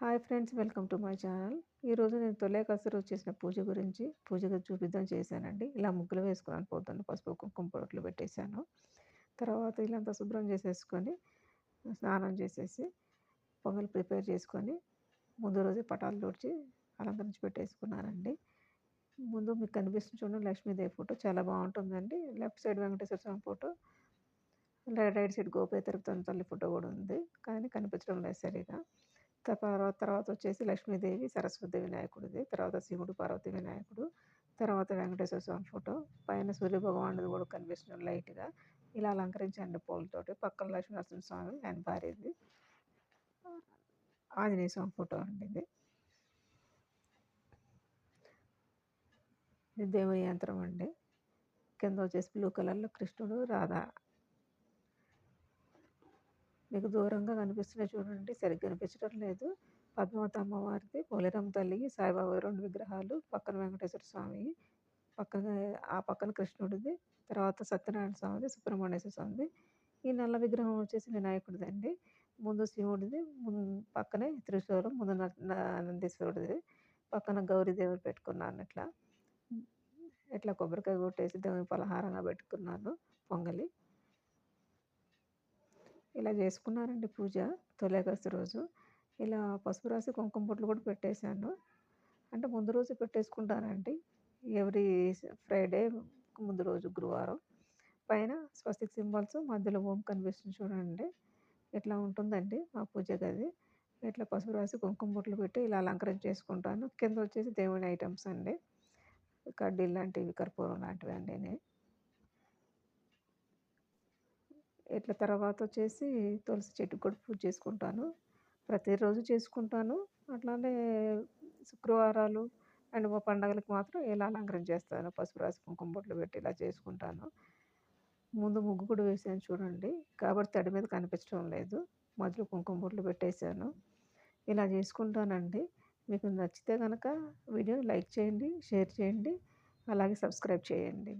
Hi friends welcome to my channel. ఈరోజు నేను తొలేకసరు చేసిన పూజ గురించి పూజగా చూపిద్దాం చేశానండి. ఇలా ముగ్గులు వేసుకున్నాను పొద్దున్న పసుపు కుంకుమ పొట్లు పెట్టేశాను. తర్వాత ఇల్లంతా శుభ్రం చేసేసుకొని స్నానం చేసేసి పొంగల్ ప్రిపేర్ చేసుకొని ముందు రోజే పటాలు తోడ్చి అలంకరించి పెట్టేసుకున్నానండి. ముందు మీకు కనిపిస్తుంది చూడండి లక్ష్మీదేవి ఫోటో. చాలా బాగుంటుందండి. Left side Venkateswara Swamy photo. Right side గోపే Tirupati తల్లి ఫోటో కూడా ఉంది. కానీ కనిపించడం లేదు సరిగా. తర్వాత తర్వాత వచ్చేసి లక్ష్మీదేవి సరస్వతి వినాయకుడిది తర్వాత శివుడు పార్వతి వినాయకుడు తర్వాత వెంకటేశ్వర స్వామి ఫోటో పైన సూర్యభగవానుడు కూడా కనిపిస్తున్నాడు లైట్గా. ఇలా అలంకరించండి పూలతోటి పక్కన లక్ష్మీ స్వామి ఆయన భార్యది. ఆంజనేయ స్వామి ఫోటో అండి ఇది. ఇది దేవుని యంత్రం అండి. కింద వచ్చేసి బ్లూ కలర్లో కృష్ణుడు రాధా మీకు దూరంగా కనిపిస్తున్నాయి చూడండి. సరిగ్గా కనిపించడం లేదు. పద్మావతి అమ్మవారిది పోలేరమ్మ తల్లి సాయిబాబా రెండు విగ్రహాలు పక్కన వెంకటేశ్వర స్వామి పక్కన ఆ పక్కన కృష్ణుడిది తర్వాత సత్యనారాయణ స్వామిది సుబ్రహ్మణ్యేశ్వర స్వామిది. ఈ నల్ల విగ్రహం వచ్చేసి వినాయకుడిది అండి. ముందు శివుడిది పక్కనే త్రిశూలం ముందు నందీశ్వరుడిది పక్కన గౌరీదేవుడు పెట్టుకున్నాను ఇట్లా. ఇట్లా కొబ్బరికాయ కొట్టేసి దేవుని పలహారంగా పెట్టుకున్నాను పొంగలి. ఇలా చేసుకున్నారండి పూజ తొలేగస్తి రోజు. ఇలా పసుపు రాసి కుంకుమ బొట్లు కూడా పెట్టేశాను. అంటే ముందు రోజు పెట్టేసుకుంటానండి. ఎవ్రీ ఫ్రైడే ముందు రోజు గురువారం. పైన స్వస్తిక్ సింబల్స్ మధ్యలో ఓం కనిపిస్తుంది చూడండి. ఇట్లా ఉంటుందండి మా పూజ గది. ఇట్లా పసుపు రాసి కుంకుమ బొట్లు పెట్టి ఇలా అలంకరణ చేసుకుంటాను. కింద వచ్చేసి దేవుని ఐటమ్స్ అండి. కడ్డీలు లాంటివి కర్పూరం లాంటివి అండి ఇట్లా తర్వాత వచ్చేసి తులసి చెట్టు కూడా పూజ చేసుకుంటాను. ప్రతిరోజు చేసుకుంటాను. అట్లానే శుక్రవారాలు అండ్ మా పండగలకు మాత్రం ఇలా అలంకరణ చేస్తాను పసుపు రాసి కుంకుమ బొట్లు పెట్టి ఇలా చేసుకుంటాను. ముందు ముగ్గు కూడా వేసాను చూడండి. కాబట్టి తడి మీద కనిపించడం లేదు. మధ్యలో కుంకుమ బొట్లు పెట్టేశాను. ఇలా చేసుకుంటానండి. మీకు నచ్చితే కనుక వీడియో లైక్ చేయండి షేర్ చేయండి. అలాగే సబ్స్క్రైబ్ చేయండి.